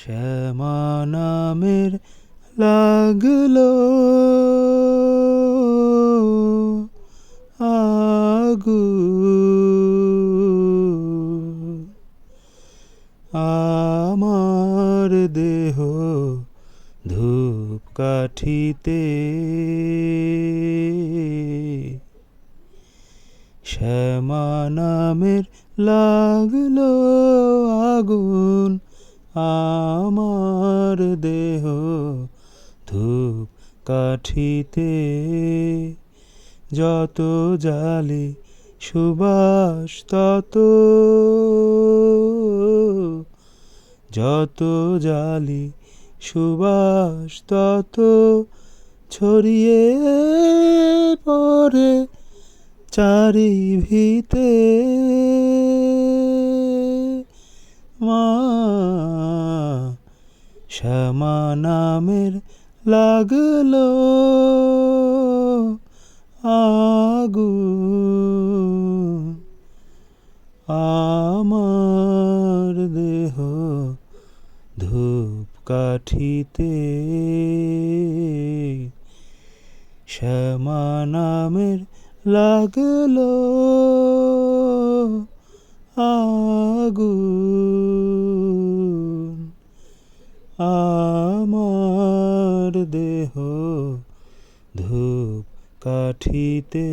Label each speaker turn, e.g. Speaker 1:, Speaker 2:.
Speaker 1: শ্যামা নামের লাগল। আগুন আমার দেহ ধূপ কাঠিতে শ্যামা নামের লাগল আগুন। আমার দেহ ধূপ কাঠিতে, যত জালি সুবাস তত, যত জালি সুবাস তত ছড়িয়ে পড়ে চারি ভিতে মা শ্যামা নামের লাগল আগুন আমার দেহ ধূপ কাঠিতে শ্যামা নামের লাগল আগুন আমার দেহ ধূপ কাঠিতে